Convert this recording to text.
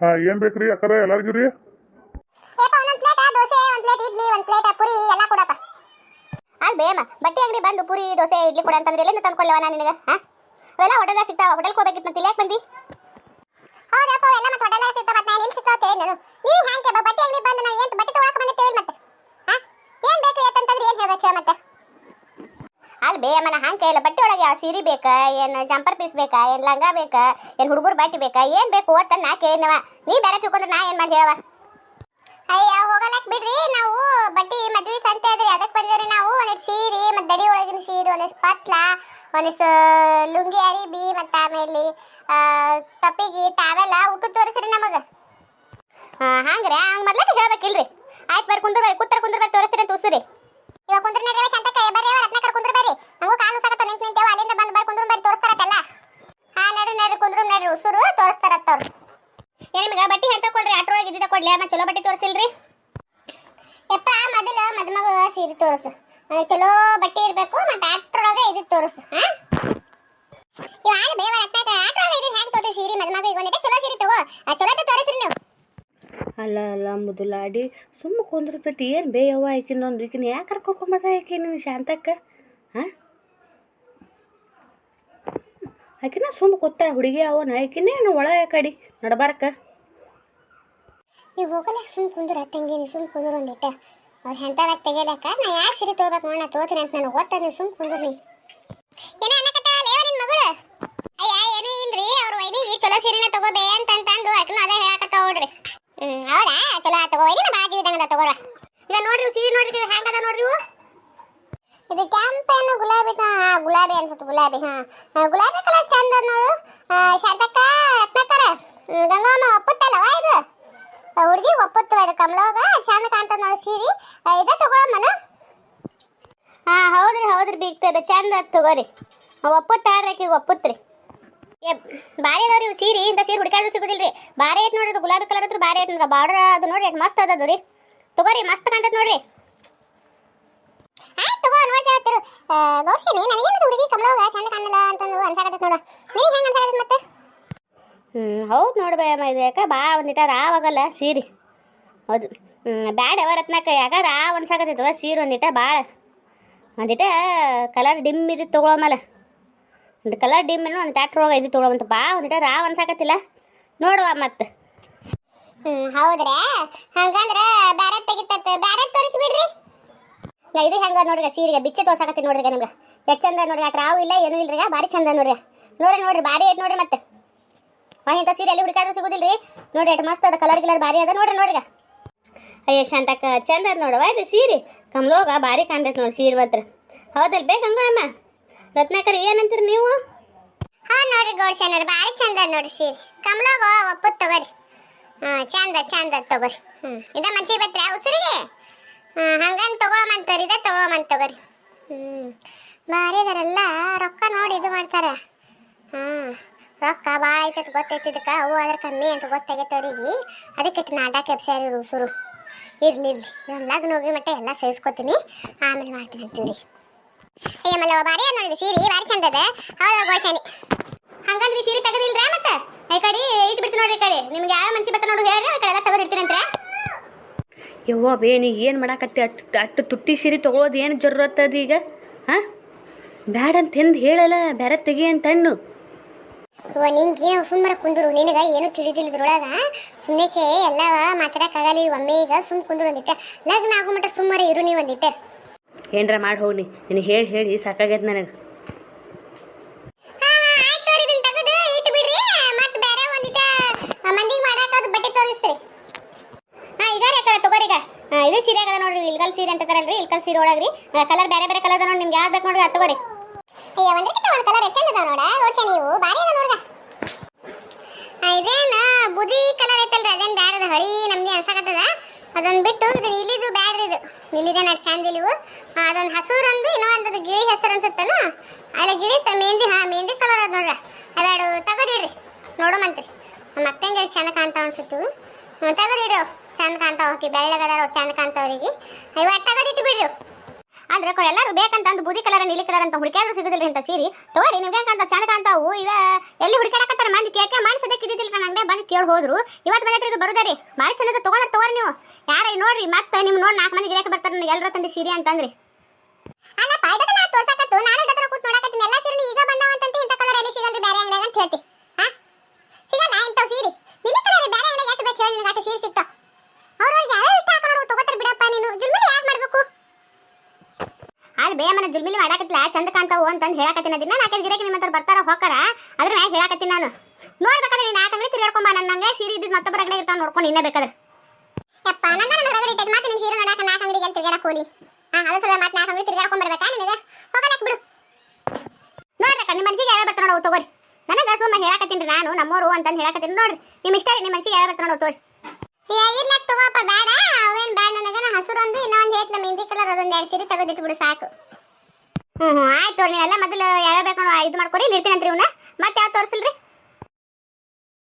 ಹಾ ಏನ್ ಬೇಕ್ರಿ ಅಕ್ಕರ ಎಲ್ಲಾರ್ಗೂ ರೀ? ಏಪ ಒಂದೊಂದ್ ಪ್ಲೇಟ್ ದೋಸೆ ಒಂದ್ ಪ್ಲೇಟ್ ಇಡ್ಲಿ ಒಂದ್ ಪ್ಲೇಟ್ ಪುರಿ ಎಲ್ಲ ಕೊಡಪ್ಪ. ಅಲ್ ಬೇಮ. ಬಟ್ಟೆ ಅಂಗಡಿ ಬಂದು ಪುರಿ ದೋಸೆ ಇಡ್ಲಿ ಕೊಡ ಅಂತಂದ್ರೆ ಎಲ್ಲಿಂದ ತಂದ್ಕೊಳ್ಳವ ನಾನು ನಿನಗೆ ಹಾ? ಅವೆಲ್ಲ ಹೋಟೆಲ್ದಾಗ ಸಿಗ್ತಾವ. ಹೋಟೆಲ್ಗೆ ಹೋಗ್ಬೇಕಿತ್ತು ಮತ್ತೆ ಯಾಕೆ ಬಂದಿ? ಹೌದಪ್ಪ ಎಲ್ಲ ಮತ್ತೆ ಹೋಟೆಲ್ದಾಗ ಸಿಗ್ತಾವ ಮತ್ತೆ ನಾನು ಇಲ್ಲಿ ಸಿಗ್ತಾವ ನಾನು ನೀ ಹ್ಯಾಂಗೆ ಬಟ್ಟೆ ಅಂಗಡಿ ಬಂದು ನಾನು ಏನು ಬಟ್ಟೆ ಬಂದೆ ತೇಳಿ ಮತ್ತೆ ಹಾ ಏನ್ ಬೇಕು ಯಾಕಂತಂದ್ರೆ ಏನ್ ಹೇಳ್ಬೇಕು ಹೇಳು ಮತ್ತೆ ಅಲ್ಲಿ ಬೇ ಅಮ್ಮನ ಹಂಗೆ ಕೈಯಲ್ಲ ಬಟ್ಟೆ ಒಳಗೆ ಯಾವ ಸೀರೆ ಬೇಕಾ? ಏನು ಜಂಪರ್ ಪೀಸ್ ಬೇಕಾ? ಏನು ಲಂಗ ಬೇಕಾ? ಏನು ಹುಡುಗರು ಬಟ್ಟೆ ಬೇಕಾ? ಏನು ಬೇಕು ಒಟ್ಟ ನಾ ಕೇಳಿನವ ನೀ ಬೇರೆ ತಿಳ್ಕೊಂಡ್ರೆ ನಾ ಏನು ಮಾಡಿ ಹೇಳವ ಅಯ್ಯ ಹೋಗಲಕ್ ಬಿಡ್ರಿ. ನಾವು ಬಟ್ಟಿ ಮದ್ವೆ ಸಂತೆ ಅದ್ರಿ ಅದಕ್ಕೆ ಬಂದಿವ್ರಿ ನಾವು. ಒಂದಿಷ್ಟು ಸೀರೆ ಮತ್ತು ದಡಿ ಒಳಗಿನ ಸೀರೆ ಒಂದಿಷ್ಟು ಪತ್ಲ ಒಂದಿಷ್ಟು ಲುಂಗಿ ಅರಿಬಿ ಮತ್ತು ಆಮೇಲೆ ಆ, ಟಪ್ಪಿಗಿ ಟಾವೆಲ್ಲ ಊಟ ತೋರಿಸ್ರಿ ನಮಗೆ. ಹಂಗ್ರೆ? ಹಂಗೆ ಮೊದ್ಲಕ್ಕೆ ಹೇಳ್ಬೇಕಿಲ್ರಿ ಆಯ್ತು ಬರ್ರಿ ಕುಂದ್ರ ಕೂತ್ರ ಕುಂದ್ರ ತೋರಿಸ್ರಿ ಅಂತ ಉಸಿರಿ. ಇವಾಗ ಕುಂದ್ರ ನಡ್ರಿ ಕೈ ಬರ್ರಿ ಅವ್ರ. ಬರ್ರಿ ನಮಗೂ ಕಾಲು ಸಾಕತ್ತ ನಿಂತು ನಿಂತೇವ ಅಲ್ಲಿಂದ ಬಂದು ಬರ್ರಿ ಕುಂದ್ರ ಬರ್ರಿ ತೋರಿಸ್ತಾರತ್ತಲ್ಲ ಹಾ ನಡ್ರಿ ನಡ್ರಿ ಕುಂದ್ರ ನಡ್ರಿ ಉಸುರು ತೋರಿಸ್ತಾರತ್ತವ್ರು ಏ ನಿಮ್ಗೆ ಬಟ್ಟೆ ಹೆಂತ ಕೊಡ್ರಿ ಆಟೋಳಗೆ ಇದ್ದಿದ್ದ ಕೊಡ್ಲಿ ಮತ್ತೆ ಚಲೋ ಬಟ್ಟೆ ತೋರಿಸಿಲ್ರಿ? ಯಪ್ಪ, ಮೊದಲು ಮದುಮಗ ಸೀರೆ ತೋರಿಸು. ಚಲೋ ಬಟ್ಟೆ ಇರಬೇಕು, ಮತ್ತೆ ಆಟ್ರೊಳಗೆ ಇದು ತೋರಿಸು ಹಾ ಇವಾಗ ಬೇವ ರತ್ನಾಕ ಆಟ್ರೊಳಗೆ ಇದು ಹೆಂಗೆ ತೋರಿಸಿ ಸೀರೆ ಮದುಮಗ ಈಗ ಚಲೋ ಸೀರೆ ತಗೋ. ಚಲೋ ತೋರಿಸ್ರಿ ನೀವು. ಅಲ್ಲ ಅಲ್ಲ, ಮುದುಲಾಡಿ, ಸುಮ್ಮ ಕುಂದ್ರತೈತಿ ಏನು ಬೇಯವ್ವ ಆಕಿನೊಂದು ಈಕಿನ ಯಾಕೆ ಕರ್ಕೊಂಬದ ಆಕಿ ನೀನು ಶಾಂತಕ್ಕ ಹಾಂ ಆಕಿನ ಸುಮ್ಮ ಕೂತ ಹುಡುಗಿ ಅವನ ಆಕಿನೇನು ಒಳಗೆ ಕಡಿ, ನಡಬಾರಕ? ನೀವು ಹೋಗಲ್ಲ ಸುಮ್ ಕುಂದ್ರ ತಂಗಿ ನೀವು ಸುಮ್ ಕುಂದ್ರ ಒಂದಿಟ್ಟ ಅವ್ರು ಹೆಂತದಾಗ ತೆಗಿಲಕ್ಕ ನಾ ಯಾರು ಸೀರೆ ತಗೋಬೇಕು ನೋಡ ತೋತೀನಿ ಅಂತ ನನಗೆ ಗೊತ್ತ ನೀವು ಸುಮ್ ಕುಂದ್ರ ನೀ ಏನೋ ಅನ್ನಕತ್ತಾಳ ಲೇವ ನಿನ್ ಮಗಳು? ಅಯ್ಯ, ಏನೂ ಇಲ್ರಿ, ಅವ್ರ ವೈನಿಗೆ ಚಲೋ ಸೀರೆನ ತಗೋಬೇ ಅಂತ ಅಂತಂದು ಅಕ್ಕನ ಅದೇ ಹೇಳಕತ್ತಾವ ನೋಡ್ರಿ ಹ್ಮ್, ಹೌದಾ? ಚಲೋ ತಗೋ ವೈನಿ ಬಾ ಜೀವಿದಂಗದ ತಗೋರ ಇಲ್ಲ ನೋಡ್ರಿ ಸೀರೆ ನೋಡ್ರಿ ಹೆಂಗದ ನೋಡ್ರಿ ಇವು? ಇದು ಕೆಂಪ್ ಏನು ಗುಲಾಬಿ ಹಾ, ಗುಲಾಬಿ ಅನ್ಸುತ್ತೆ ಗುಲಾಬಿ, ಹಾ. ಗುಲಾಬಿ ಕಲರ್ ಚಂದ ನೋಡು. ಶಾಂತಕ್ಕ ರತ್ನಾಕರ. ಗಂಗಮ್ಮ, ಒಪ್ಪುತ್ತಲ್ಲವಾ ಇದು? ಹುಡುಗಿ ಒಪ್ಪುತ್ತು ಅದು ಕಮಲವಾಗ ಚಂದ ಕಾಣ್ತದ ನಾವು ಸೀರೆ. ಇದ ತಗೊಳಮ್ಮನ ಹಾ ಹೌದ್ರಿ ಹೌದ್ರಿ ಬೀಗ್ತದ ಚಂದ ತಗೋರಿ. ಒಪ್ಪುತ್ತಾಡ್ರಿ ಆಕಿಗೆ, ಒಪ್ಪುತ್ರಿ. ಬಾರಿ ಅದಾವ್ರಿ ಸೀರೆ. ಇಂಥ ಸೀರೆ ಹುಡುಕಾಡ್ದು ಸಿಗುದಿಲ್ರಿ. ಬಾರಿ ಐತ್ ನೋಡ್ರಿ ಇದು ಗುಲಾಬಿ ಕಲರ್ ಹತ್ರ ಬಾರಿ ಐತ್ ಬಾರ್ಡರ್ ಅದು ನೋಡ್ರಿ ಮಸ್ತ್ ಅದದು ರೀ ತಗೋರಿ, ಮಸ್ತ್ ಕಾಣ್ತದ ನೋಡ್ರಿ. ಆಯ್ತು ನೋಡ್ತಾ ನೋಡ್ತೀನಿ ನನಗೇನು ಹುಡುಗಿ ಕಮಲವಾಗ ಚಂದ ಕಾಣಲ್ಲ ಅಂತ ಅನ್ಸಾಕತ್ತೈತೆ ನೋಡು. ನೀ ಹೆಂಗೆ ಅನ್ಸಾಕತ್ತೈತೆ ಹ್ಞೂ ಹೌದು ನೋಡಿ ಅಮ್ಮ ಇದು ಯಾಕೆ ಬಾ ಒಂದಿಟ ರಾವಾಗಲ್ಲ ಸೀರೆ. ಹೌದು. ಹ್ಞೂ ಬ್ಯಾಡ ಯಾವ ರತ್ನಕ್ಕ ಯಾಕ ರಾವ್ ಅನ್ಸಾಕತ್ತೈತವ ಸೀರೆ ಒಂದಿಟ ಭಾಳ ಒಂದಿಟ ಕಲರ್ ಡಿಮ್ ಇದು ತೊಗೊಳಮಲ್ಲ ಒಂದು ಕಲರ್ ಡಿಮ್ ಏನು ಒಂದು ಟ್ಯಾಕ್ಟ್ರೊಳಗೆ ಇದು ತೊಗೊಳಮಂತ ಬಾ ಒಂದಿಟ ರಾವ್ ಅನ್ಸಾಕತ್ತಿಲ್ಲ. ನೋಡುವ ಮತ್ತೆ. ಹ್ಮ್, ಹೌದ್ರಾ? ಹಂಗಂದ್ರೆ ಬ್ಯಾರೆ ತೆಗಿತತ್ತ ಬ್ಯಾರೆ ತೋರಿಸ್ಬಿಡ್ರಿ. ಇದು ಹೆಂಗ ನೋಡ್ರಿ, ಸೀರೆಗೆ ಬಿಚ್ಚೆ ತೋರ್ಸಾಕತ್ತಿ ನೋಡ್ರಿ ನಿಮ್ಗೆ. ಎಷ್ಟು ಚಂದ ನೋಡ್ರಿ, ಯಾಕೆ ರಾವು ಇಲ್ಲ, ಏನೂ ಇಲ್ರಿ ಭಾರಿ ಚಂದ ನೋಡ್ರಿ ನೋಡ್ರಿ ನೋಡ್ರಿ, ಭಾರಿ ಐತೆ ನೋಡ್ರಿ ಮತ್ತೆ. ಇಂಥ ಸೀರೆ ಎಲ್ಲಿ ಹುಡುಕಾಡ್ರು ರೀ ನೋಡ್ರಿ ಎಷ್ಟು ಮಸ್ತ್ ಅದ ಕಲರ್ ಗಿಲರ್ ಭಾರಿ ಅದ, ನೋಡ್ರಿ ನೋಡ್ರಿ ಅಯ್ಯೋ, ಶಾಂತಕ್ಕ, ಚಂದ ಅದ ನೋಡವ ಇದು ಸೀರೆ. ಕಮ್ಲೋಗ, ಭಾರಿ ಕಾಣ್ತೈತೆ ನೋಡಿ ಸೀರೆ ಮಾತ್ರ. ಹೌದಲ್, ಬೇಕಂಗ ಅಮ್ಮ? ರತ್ನಾಕರ್, ಏನಂತೀರಿ ನೀವು? ಹಾ, ನೋಡ್ರಿ ಗೋಡ್ಸೇನರ್ ಭಾರಿ ಚಂದ ಅದ ನೋಡ್ರಿ ಸೀರೆ. ಕಮ್ಲೋಗ, ಒಪ್ಪತ್ ತಗೋರಿ. ಹಾ, ಚಂದ ಚಂದ ತಗೋರಿ. ಹ್ಮ್, ಇದ ಮಂಚಿ ಬಟ್ರೆ ಉಸಿರಿಗೆ? ಹ್ಮ್ ಹಂಗಂದ್ ತಗೊಳಮಂತವ್ರಿ ಇದ ತಗೊಳಮಂತ ತಗೋರಿ. ಹ್ಮ್, ಭಾರಿ ಅದಾರಲ್ಲ, ರೊಕ್ಕ ನೋಡಿ ಇದು ಮಾಡ್ತಾರ. ಹ್ಮ್. ರೊಕ್ಕ ಭಾಳ ಅಂತ ಗೊತ್ತೈತಿ ಇದಕ್ಕೆ. ಅವು ಅದ್ರ ಕಮ್ಮಿ ಅಂತ ಗೊತ್ತಾಗೈತೆ ಅವ್ರಿಗೆ. ಅದಕ್ಕೆ ನಾಟಕ ಎಬ್ಸ್ಯಾರ ಉಸುರು ಇರ್ಲಿ ಇರ್ಲಿ. ನಾನು ಲಗ್ನ ಹೋಗಿ ಮಟ್ಟ ಎಲ್ಲ ಸೇರಿಸ್ಕೊತೀನಿ. ಆಮೇಲೆ ಮಾಡ್ತೀನಿ ಅಂತೀವ್ರಿ ಅಯ್ಯ ಆಮೇಲೆ ಬಾರಿ ಅದ್ ನೋಡಿದ್ರಿ ಸೀರೆ ಭಾರಿ ಚಂದ ಅದ. ಹೌದು ಗೋಶಾನಿ ಹಂಗಂದ್ರೆ ಸೀರೆ ತೆಗೆದಿಲ್ರ ಮತ್ತೆ? ಈ ಕಡೆ ಇಟ್ಟು ಬಿಡ್ತೀನಿ ನೋಡ್ರಿ ಕಡೆ. ನಿಮ್ಗೆ ಯಾವ ಮನ್ಸಿ ಬೇಕು ನೋಡಿ ಹೇಳ್ರಿ, ಆ ಕಡೆ ಎಲ್ಲ ತೆಗೆದಿರ್ತೀನಂತ್ರ ಯವ್ವ ಬೇ, ನೀ ಏನು ಮಾಡಾಕತ್ತಿ? ಅಟ್ಟು ಅಟ್ಟು ತುಟ್ಟಿ ಸೀರೆ ತೊಗೊಳೋದು ಏನು ಜರುರತ್ ಅದು ಈಗ? ಹಾಂ? ಬ್ಯಾಡ ಅಂತ ಎಂದು ಹೇಳಲ್ಲ ಬೇರೆ ತೆಗಿ ಅಂತ ಹಣ್ಣು. ಇವ ನಿಂಗೆ ಸುಮ್ಮನೆ ಕುಂದ್ರು. ನಿನಗ ಏನು ತಿಳಿದಿಲ್ಲದ್ರೊಳಗ ಸುಮ್ಮನೆಕೆ ಎಲ್ಲ ಮಾತಾಡಕ್ಕಾಗಲ್ಲ ಒಮ್ಮೆ ಈಗ ಸುಮ್ ಕುಂದ್ರು ಒಂದಿಟ್ಟ ಲಗ್ನ ಆಗೋ ಮಟ್ಟ ಸುಮ್ಮನೆ ಇರು ನೀವು ಒಂದಿಟ್ಟ ಏನ್ರ ಮಾಡಿ ಹೋಗ್ಲಿ. ನಿನಗೆ ಹೇಳಿ ಹೇಳಿ ಸಾಕಾಗೈತೆ ನನಗೆ. ಇದು ಸೀರೆ ಅದ ನೋಡ್ರಿ ಇಲ್ಕಲ್ ಸೀರೆ ಅಂತ ಕರಲ್ರಿ ಇಲ್ಕಲ್ ಸೀರೆ ಒಳಗ್ರಿ. ಕಲರ್ ಬೇರೆ ಬೇರೆ ಕಲರ್ ನೋಡಿ ನಿಮ್ಗೆ ಯಾವ್ದು ಬೇಕು ನೋಡ್ರಿ ಅದು ತಗೋರಿ. ಅಯ್ಯ ಒಂದಕ್ಕಿಂತ ಒಂದು ಕಲರ್ ಹೆಚ್ಚಂದ ನೋಡ, ನೋಡ್ಸ ನೀವು. ಬಾರಿ ಅದ ನೋಡ್ದ ಇದೇನ ಬುದಿ ಕಲರ್ ಐತಲ್ರಿ, ಅದೇನ್ ಬ್ಯಾಡದ ಹಳಿ ನಮ್ಗೆ ಅನ್ಸಕತ್ತದ. ಅದೊಂದು ಬಿಟ್ಟು ಇದು ನೀಲಿದು ಬ್ಯಾಡ್ರಿ ಇದು. ಇಲ್ಲಿದೇನ ಚಂದ ಇಲ್ಲಿವು ಅದೊಂದು ಹಸೂರಂದು, ಇನ್ನೂ ಒಂದು ಗಿಳಿ ಹೆಸರು ಅನ್ಸುತ್ತಲ್ಲ? ಅಲ್ಲ, ಗಿಳಿ ಮೆಹಂದಿ, ಹಾ, ಮೆಹಂದಿ ಕಲರ್ ಅದ ನೋಡ್ರ ಅವೆರಡು ತಗೋದಿರಿ. ನೋಡು ಮಂತ್ರಿ. ನಮ್ಮ ಅಕ್ಕಂಗೆ ಚಂದ ಕಾಣ್ತಾವ ಅನ್ಸುತ್ತು. ಹ್ಞೂ ತಗೋದಿರು ಚಂದ ಕಾಣ್ತಾವ ಹೋಗಿ ಬೆಳ್ಳಗದಾರ ಚಂದ ಕಾಣ್ತಾವ್ರಿಗೆ ಇವ ತಗೋದಿಟ್ಟು ಬಿಡ್ರಿ ಅಂದ್ರೆ ಕೊ- ಎಲ್ಲರೂ ಬೇಕಂತ ಬೂದಿ ಕಲರ್ ನೀಲಿ ಕಲರ್ ಅಂತ ಹುಡುಕಿಯಾದ್ರೂ ಸಿಗುದಿಲ್ಲ ಅಂತ ಸೀರಿ. ತೋರಿ, ನಿಮ್ಗೆ ಅಂತ ಚಂದ ಕಾಣ್ತಾವು? ಇವ. ಎಲ್ಲಿ ಹುಡುಕಾಡಕತ್ತಾರ ಮಂದಿ ಕೇಕೆ ಮಾಡಿ ಸದ್ಯಕ್ಕೆ ಇದ್ದಿದ್ದಿಲ್ಲ ಅಂಗಡಿ ಬಂದು ಕೇಳಿ ಹೋದ್ರು. ಇವತ್ತು ಹತ್ರ ಇದು ಬರುದಾರಿ ಸಣ್ಣದ ತಗೊಂಡ್ರೆ ತಗೋರಿ ನೀವು. ಯಾರ ನೋಡ್ರಿ, ಮತ್ತೆ ನಿಮ್ ನೋಡಿ ನಾಲ್ಕು ಮಂದಿ ಗಿರಾಕ ಬರ್ತಾರೆ ನನಗೆ ಎಲ್ಲರ ತಂದೆ ಸೀರೆ ಅಂತಂದ್ರಿ. ಅಲ್ಲ ಪಾಯ್ದಕ ನಾ ತೋರ್ಸಕತ್ತು. ನಾನು ಡತ್ರ ಕೂತ್ ನೋಡಕತ್ತೀನಿ. ಎಲ್ಲ ಈಗ ಸಿಗಲ್ರಿ? ಅಂತ ಹೇಳ್ತಿ. ಹಾ? ಸಿಗಲ್ಲ ಇಂಥವು ಸೀರೆ? ಜುಲ್ಮಿಲಿ ಮಾಡಾಕತ್ತಿಲ್ಲ. ಚಂದ ಕಾಣ್ತಾವು ಅಂತಂದು ಹೇಳಾಕತ್ತಿನ ದಿನ ನಾಲ್ಕೈದು ಗಿರಾಕಿ ನಿಮ್ಮ ಬರ್ತಾರ ಹೋಗಾರ ಅದ್ರ ಮ್ಯಾಗ ಹೇಳಕತ್ತೀನಿ ನಾನು. ನೋಡ್ಬೇಕಾದ್ರೆ ನೀನು ಅಂಗಡಿ ತಿರ್ಗಾಡ್ಕೊಂಬ ನನ್ನ ನಂಗೆ ಸೀರೆ ಇದ್ದಿದ್ದು ಮತ್ತೊಬ್ಬರ ಅಂಗಡಿ ಇರ್ತಾವ ನೋಡ್ಕೊಂಡು ಇನ್ನೇ ಬೇಕಾದ್ರೆ. ಯಪ್ಪ ನನ್ನ ನನ್ನ ಹೊರಗಡೆ ಇಟ್ಟಿದ್ದು ಮಾತು ನಿನ್ನ ಸೀರೆ ನೋಡಾಕ ನಾಲ್ಕು ಅಂಗಡಿಗೆ ತಿರ್ಗಾಡಕ್ ಕೂಲಿ ಹಾಂ ಅದು ಸಲ ಮತ್ತೆ ನಾಲ್ಕು ಅಂಗಡಿ ತಿರ್ಗಾಡ್ಕೊಂಡ್ ಬರ್ಬೇಕಾ ನಿನಗೆ? ಹೋಗಲಕ್ಕೆ ಬಿಡು ನೋಡ್ರಕ್ಕ ನಿಮ್ಮ ಮನಸ್ಸಿಗೆ ಯಾವ ಬರ್ತಾರ ನೋಡು ತಗೋರಿ. ನನಗೆ ಸುಮ್ಮ ಹೇಳಾಕತ್ತೀನಿ ನಾನು ನಮ್ಮೋರು ಅಂತಂದು ಹೇಳಾಕತ್ತೀನಿ. ನೋಡ್ರಿ ನಿಮ್ಮ ಇಷ್ಟ ನಿಮ್ಮ ಮನಸ್ಸಿಗೆ ಯಾವ ಬರ್ತಾರ ನೋಡು ತಗೋರಿ. ಇರ್ಲಕ್ ತಗೋಪ್ಪ ಬೇಡ. ಅವೇನ್ ಬೇಡ ನನಗೆ. ಹಸುರೊಂದು ಇನ್ನೊಂದು ಹೇಟ್ಲ ಮೆಹಂದಿ ಕಲರ್ ಅದೊಂದು ಎರಡು ಸೀರೆ ತೆಗೆದಿಟ್ಬಿಡು ಸಾಕು. ಹ್ಞೂ ಹ್ಞೂ ಆಯ್ತು ನೀವೆಲ್ಲ ಮೊದಲು ಯಾವ್ಯಾವ ಬೇಕು ಇದು ಮಾಡ್ಕೊರಿ ಇಲ್ಲಿ ಇರ್ತೀನಂತ್ರಿ ಇವನ್ನ ಮತ್ತೆ ಯಾವ ತೋರಿಸಿಲ್ರಿ?